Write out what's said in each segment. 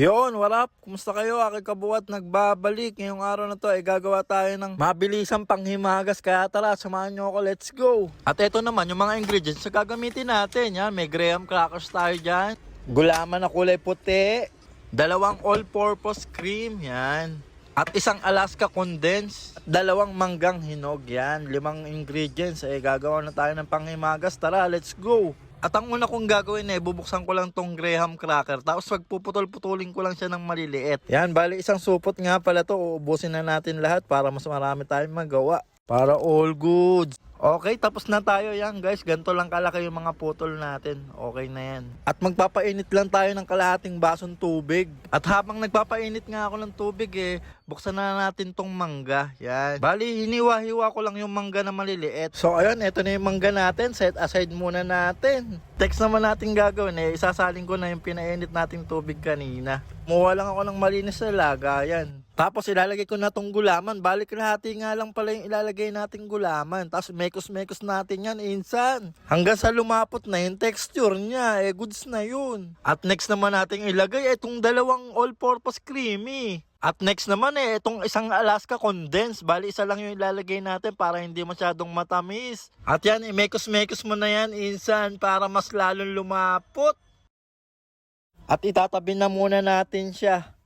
Yun, what up? Kumusta kayo? Aking kabuat nagbabalik. Ngayong araw na to ay gagawa tayo ng mabilisang panghimagas. Kaya tara, samahan nyo ako. Let's go! At ito naman yung mga ingredients na gagamitin natin. Yan, may graham crackers tayo dyan. Gulaman na kulay puti. Dalawang all-purpose cream. Yan. At isang Alaska condense. At dalawang manggang hinog. Yan. Limang ingredients. Eh, gagawa na tayo ng panghimagas. Tara, let's go! At ang una kong gagawin eh, bubuksan ko lang tong graham cracker. Tapos pagpuputol-putulin ko lang siya ng maliliit. Yan, bali isang supot nga pala to. Uubusin na natin lahat para mas marami tayong magawa. Para all goods. Okay, tapos na tayo yan guys. Ganito lang kalaki yung mga putol natin. Okay na yan. At magpapainit lang tayo ng kalahating basong tubig. At habang nagpapainit nga ako ng tubig eh, buksan na natin tong mangga. Yan. Bali, hiniwa-hiwa ko lang yung mangga na maliliit. So ayun, ito na yung mangga natin. Set aside muna natin. Text naman natin gagawin eh. Isasalin ko na yung pinainit nating tubig kanina. Muha lang ako ng malinis na lagayan. Tapos ilalagay ko na tong gulaman. Balik lahati nga lang pala yung ilalagay nating gulaman. Tapos mekos-mekos natin yan, insan. Hanggang sa lumapot na yung texture niya. Eh, goods na yun. At next naman natin ilagay itong dalawang all-purpose creamy. At next naman eh, itong isang Alaska condense. Bali, isa lang yung ilalagay natin para hindi masyadong matamis. At yan, imekos-mekos mo na yan, insan, para mas lalong lumapot. At itatabi na muna natin siya.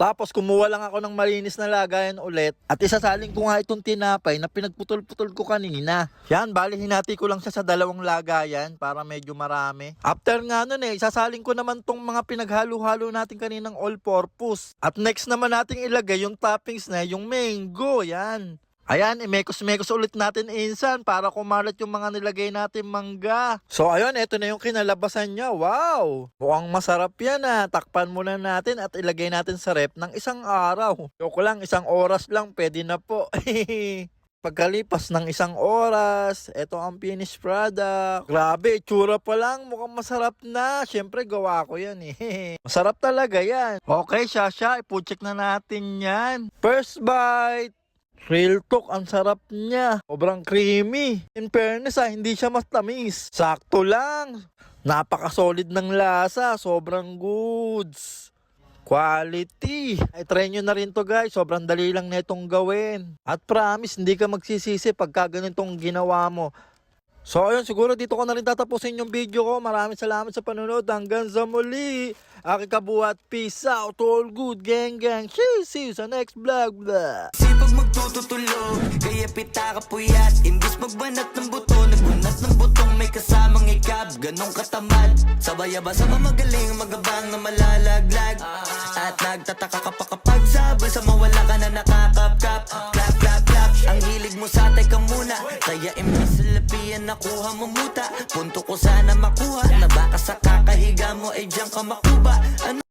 Tapos kumuha lang ako ng malinis na lagayan ulit at isasaling ko nga itong tinapay na pinagputol-putol ko kanina. Yan, bali hinati ko lang siya sa dalawang lagayan para medyo marami. After nga nun eh, isasaling ko naman tong mga pinaghalo-halo natin kaninang all-purpose. At next naman nating ilagay yung toppings na yung mango. Yan. Ayan, imekos-mekos ulit natin insan para kumalat yung mga nilagay natin mangga. So ayun, ito na yung kinalabasan niya. Wow! Mukhang masarap yan ah. Takpan muna natin at ilagay natin sa rep ng isang araw. Joke lang, isang oras lang, pwede na po. Pagkalipas ng isang oras, ito ang finished product. Grabe, itsura pa lang, mukhang masarap na. Siyempre, gawa ko yan eh. masarap talaga yan. Okay, Shasha, ipucheck na natin yan. First bite. Real talk, ang sarap niya. Sobrang creamy. In fairness ah, hindi siya mas tamis. Sakto lang. Napaka-solid ng lasa. Sobrang goods. Quality. Ay, try nyo na rin to guys. Sobrang dali lang na itong gawin. At promise, hindi ka magsisisi pagka ganitong ginawa mo. So ayun, siguro dito ko na rin tatapusin yung video ko. Maraming salamat sa panonood. Hanggang sa muli. Aking kabuhat. Peace out. All good. Gang gang. See you sa next vlog. Blah. Magtututulog Kaya pita ka puyat. Imbis magbanat ng buto Nagbunat ng butong. May kasamang ikab Ganong katamad Sabay-aba sa mamagaling Magabang na malalaglag. At nagtataka ka pa kapag sabay Sa mawala ka na nakakapkap. Clap, clap, clap. Ang hilig mo sa ka muna. Kaya imbis lapian nakuha mo muta. Punto ko sana makuha. Na baka sa kakahiga mo ay diyan ka makuba. Ano